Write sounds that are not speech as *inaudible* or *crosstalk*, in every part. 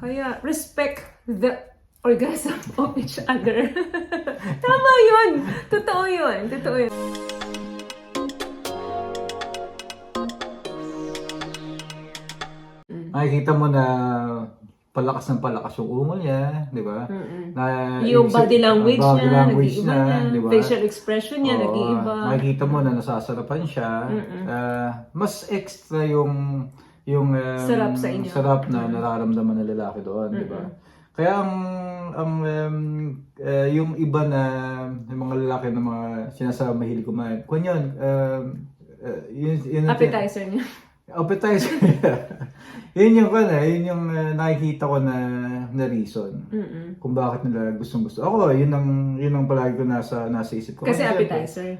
Kaya, respect the orgasm *laughs* of each other. *laughs* Tama yun! Totoo yun. Totoo yun. Nakikita mo na palakas ng palakas yung ungol niya, di ba? Mm-mm. Na, Yung body language ah, body niya, language nag-iiba niya, niya. di ba? Facial expression niya, Oo, nag-iiba. Nakikita mo na nasasarapan siya. Ah, mas extra yung yung um, Sarap sa inyo. sarap na nararamdaman ng lalaki doon, di ba? Kaya ang ang um, eh, yung iba na yung mga lalaki na mga sinasabi mahilig kumain. Kung yun, um, uh, yun, yun Appetizer niya. *laughs* Appetizer. yun yung ano, yun yung uh, nakikita ko na na reason Mm-mm. kung bakit nila gustong gusto. Ako, yun ang yun ang palagi ko nasa nasa isip ko. Kasi Siyempre, appetizer.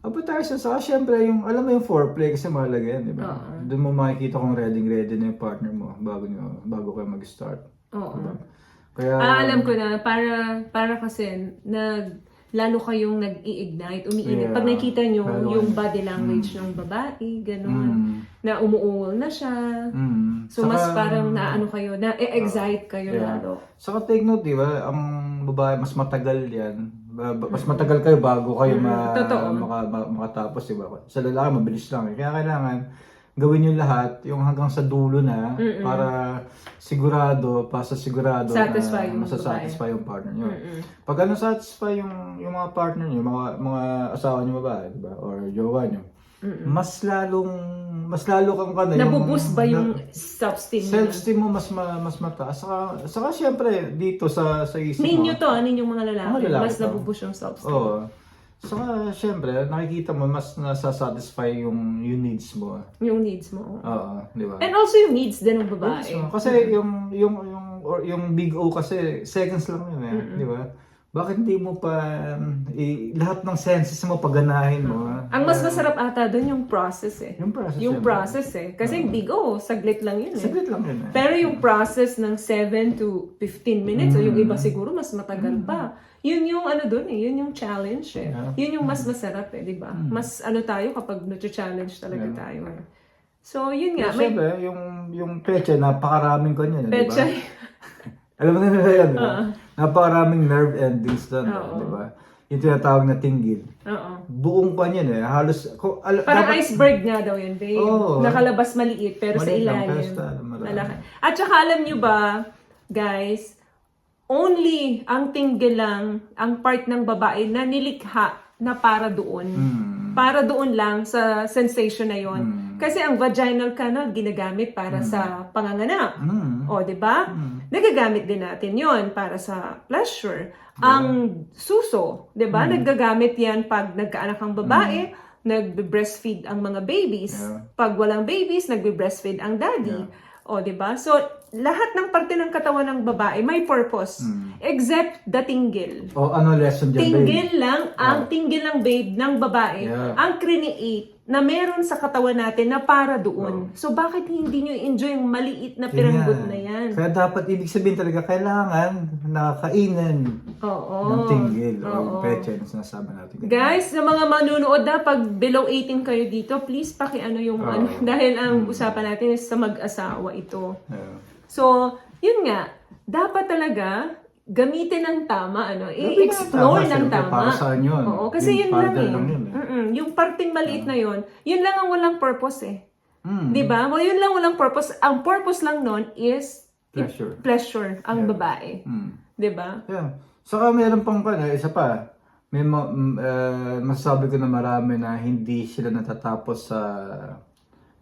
Appetizer sa syempre yung alam mo yung foreplay kasi mahalaga yan, di ba? Oo. Doon mo makikita kung ready ready na yung partner mo bago nyo bago kayo mag-start. Oo. Kaya Ah, alam ko na, para, para kasi, nag, lalo kayong nag-i-ignite, umiinit. Yeah. Pag nakita nyo Lalo- yung body language ng babae, gano'n, Mm, na umuungol na siya. mm. So, mas Saka- parang naano kayo, na-excite kayo Yeah. lalo. Saka take note, di ba? Ang babae, mas matagal yan. Ba- Mas matagal kayo bago kayo ma- Totoo. maka- ma- makatapos, di ba? Sa lalaki, mabilis lang. eh. Kaya kailangan gawin yung lahat, yung hanggang sa dulo na, para sigurado, pa sa sigurado Satisfy yung na masasatisfy yung partner nyo. Mm-mm. Pag ano satisfy yung, yung mga partner nyo, mga, mga asawa nyo babae, di ba? Or jowa nyo, mas lalong, mas lalo kang ka na Nabuboost ba yung na- self-esteem nyo? self-esteem mo mas ma, mas mataas. Saka, saka syempre, dito sa, sa isip Ninyo mo. to, ah, ninyong mga lalaki, Mga lalaki mas to. nabuboost yung self-esteem. Oo. Saka, syempre, nakikita mo, mas nasa-satisfy yung, yung needs mo. Yung needs mo. Oo, di ba? And also yung needs din ng babae. So, kasi yung, yung, yung, or, yung big O kasi, seconds lang yun eh. Di ba? Bakit hindi mo pa, i- lahat ng senses mo paganahin mo? ah? Ang mas masarap ata doon yung process eh. Yung process. Yung yun. process eh. Kasi big O, saglit lang yun eh. Saglit lang yun eh. Pero yung process ng 7 to 15 minutes, o yung iba siguro mas matagal pa. Yun yung ano doon eh, yun yung challenge eh. Yeah. Yun yung mas masarap eh, di ba? Mas ano tayo kapag nag-challenge talaga tayo eh. So, yun nga, may Siyempre, yung, yung pecha, napakaraming kanya, di ba? petsa. *laughs* Alam mo na nila yan, di ba? Napakaraming nerve endings doon, Oo. di ba? Yung tinatawag na tinggil. Oo. Buong pa niyan eh. Halos, ko, al- Parang dapat- iceberg nga daw yun, babe. Oo. Nakalabas maliit, pero sa Maliit lang, pero ilalim. sa- marami. malaki. At saka alam nyo ba, guys, only ang tinggil lang, ang part ng babae na nilikha na para doon. Hmm. Para doon lang sa sensation na yon. Hmm. Kasi ang vaginal canal ginagamit para sa panganganak. Hmm. O, di ba? Nagagamit din natin yon para sa pleasure. Ang suso, di ba? Hmm. Nagagamit yan pag nagkaanak ang babae, nagbe-breastfeed ang mga babies. Yeah. Pag walang babies, nagbe-breastfeed ang daddy. O, di ba? So, lahat ng parte ng katawan ng babae may purpose. Except the tinggil. O ano lesson dyan, babe? Tinggil lang, ang tinggil lang babe ng babae, Yeah. ang create na meron sa katawan natin na para doon. So bakit hindi nyo enjoy yung maliit na piranggot na yan? Kaya dapat, ibig sabihin talaga, kailangan nakakainin Oo. ng tinggil o Oo. yung pecha na sinasabi natin. Guys, sa mga manunood na, pag below 18 kayo dito, please paki-ano yung Oo. ano, *laughs* dahil ang Mm. usapan natin is sa mag-asawa ito. Yeah. So, yun nga, dapat talaga gamitin ng tama, ano, i-explore tama, ng tama. para saan yun? Oo, kasi yun lang eh. yun eh. Yung parting maliit na yun, yun lang ang walang purpose eh. Hmm. 'Di ba? Well, yun lang walang purpose. Ang purpose lang nun is Pleasure. pleasure ang Yeah. babae. Hmm. 'Di ba? Yeah. Saka meron pang pa, isa pa. May ma- uh, masasabi ko na marami na hindi sila natatapos sa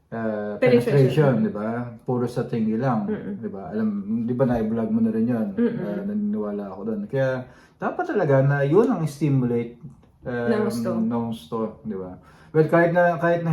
uh, Penetration. di ba? Puro sa tinggi lang, di ba? Alam, di ba na-vlog mo na rin yun? Uh, naniniwala ako doon. Kaya dapat talaga na yun ang stimulate uh, Ng gusto. ng gusto, di ba? Well, kahit na kahit na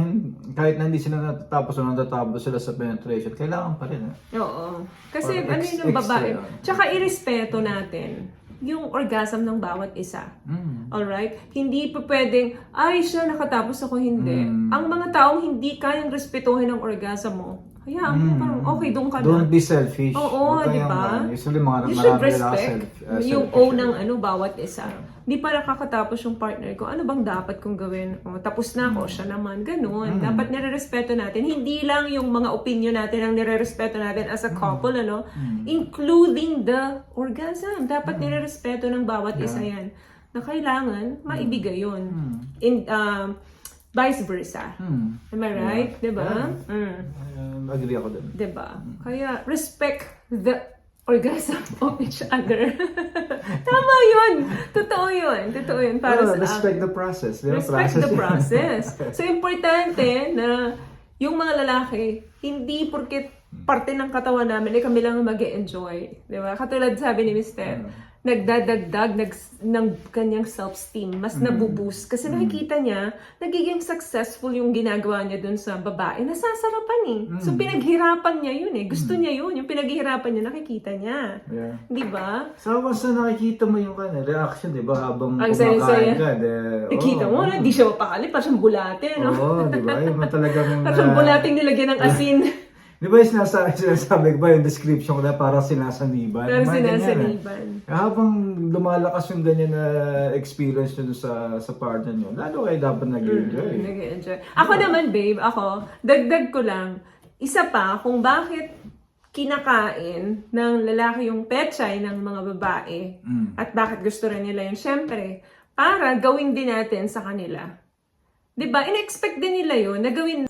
kahit na hindi sila natatapos o natatapos sila sa penetration, kailangan pa rin. eh. Oo. Kasi Or ano ex- yun ng babae. yun. Tsaka irespeto natin yung orgasm ng bawat isa. Mm. Alright? Hindi pa pwedeng, ay siya nakatapos ako, hindi. Mm. Ang mga taong hindi kayang respetuhin ang orgasm mo, hayaan mo, parang okay, doon ka na. Mm. Don't be selfish. Oo, di ba? Usually mga You should nila respect self- uh, yung O eh. ng ano, bawat isa. Hindi pa nakakatapos yung partner ko. Ano bang dapat kong gawin? O, tapos na ako, siya naman. Ganun. Dapat nire-respeto natin. Hindi lang yung mga opinion natin ang nire-respeto natin as a couple, ano? Including the orgasm. Dapat nire-respeto ng bawat isa yan. Na kailangan maibigay yun. In, um, vice versa. Hmm. Am I right? Diba? Mm. Um, agree ako dun. 'Di ba? Kaya respect the orgasm *laughs* of each other. *laughs* Tama 'yun. Totoo 'yun. Totoo 'yun para Oh, sa respect the process. ba? Respect the yun. process. *laughs* So importante na yung mga lalaki hindi porket parte ng katawan namin eh kami lang mag enjoy Di ba? Katulad sabi ni Mr. Nagdadagdag nag, ng kanyang self-esteem. Mas nabuboost. Kasi nakikita niya, nagiging successful yung ginagawa niya dun sa babae. Nasasarapan eh. So pinaghirapan niya yun eh. Gusto niya yun. Yung pinaghirapan niya, nakikita niya. Yeah. Di ba? Sa once na nakikita mo yung ano, reaction, di ba? Habang Ang kumakain ka, de, Nakikita oh, mo, oh. na, di siya mapakali. Parang siyang bulate, no? Oo, di ba? Yung talagang... *laughs* Parang uh, bulating nilagyan ng *laughs* asin. Di ba yung *laughs* sinasabi, sinasabi ba yung description na parang sinasaniban? Eh. sinasaniban. Habang lumalakas yung ganyan na experience nyo sa sa partner nyo, lalo kayo dapat nag-enjoy. Nag-enjoy. Ako naman, babe, ako, dagdag ko lang, isa pa kung bakit kinakain ng lalaki yung pechay ng mga babae Mm. at bakit gusto rin nila yun. Siyempre, para gawin din natin sa kanila. 'Di ba? In-expect din nila yun na gawin